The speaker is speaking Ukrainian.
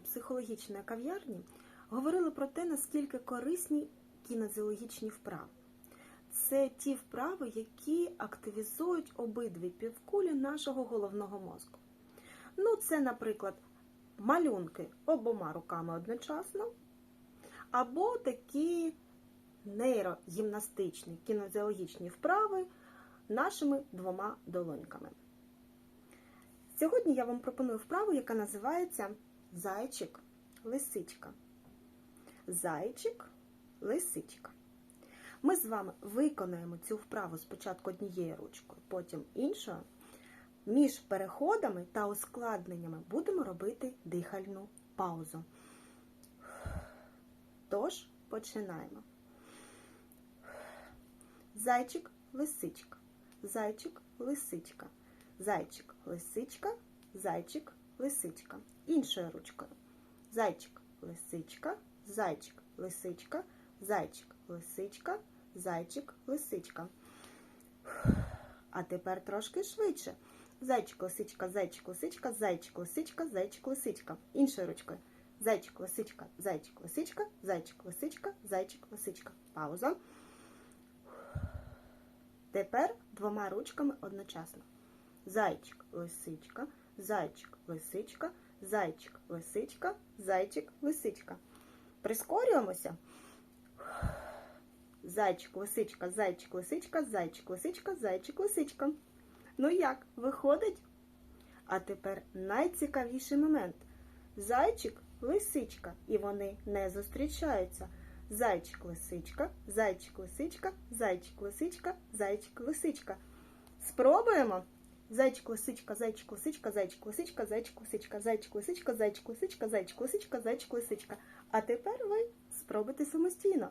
психологічної кав'ярні говорили про те, наскільки корисні кінезіологічні вправи. Це ті вправи, які активізують обидві півкулі нашого головного мозку. Ну, це, наприклад, малюнки обома руками одночасно, або такі нейрогімнастичні кінезіологічні вправи нашими двома долоньками. Сьогодні я вам пропоную вправу, яка називається зайчик-лисичка. Зайчик-лисичка. Ми з вами виконаємо цю вправу спочатку однією ручкою, потім іншою. Між переходами та ускладненнями будемо робити дихальну паузу. Тож, починаємо. Зайчик, лисичка, зайчик, лисичка, зайчик, лисичка, зайчик, лисичка. Іншою ручкою. Зайчик, лисичка, зайчик, лисичка, зайчик, лисичка, зайчик, лисичка. А тепер трошки швидше. Зайчик, лисичка, зайчик, лисичка, зайчик, лисичка, зайчик, лисичка. Іншою ручкою. Зайчик, лисичка, зайчик, лисичка, зайчик, лисичка, зайчик, лисичка. Пауза. Тепер двома ручками одночасно. Зайчик, лисичка, зайчик, лисичка, зайчик, лисичка, зайчик, лисичка. Прискорюємося. Зайчик, лисичка, зайчик, лисичка, зайчик, лисичка, зайчик, лисичка. Ну як, виходить? А тепер найцікавіший момент. Зайчик, лисичка, і вони не зустрічаються. Зайчик, лисичка, зайчик, лисичка, зайчик, лисичка, зайчик, лисичка. Спробуємо. Зайчик, лисичка, зайчик, лисичка, зайчик, лисичка, зайчик, лисичка, зайчик, лисичка, зайчик, лисичка, зайчик, лисичка, зайчик, лисичка. А тепер ви спробуйте самостійно.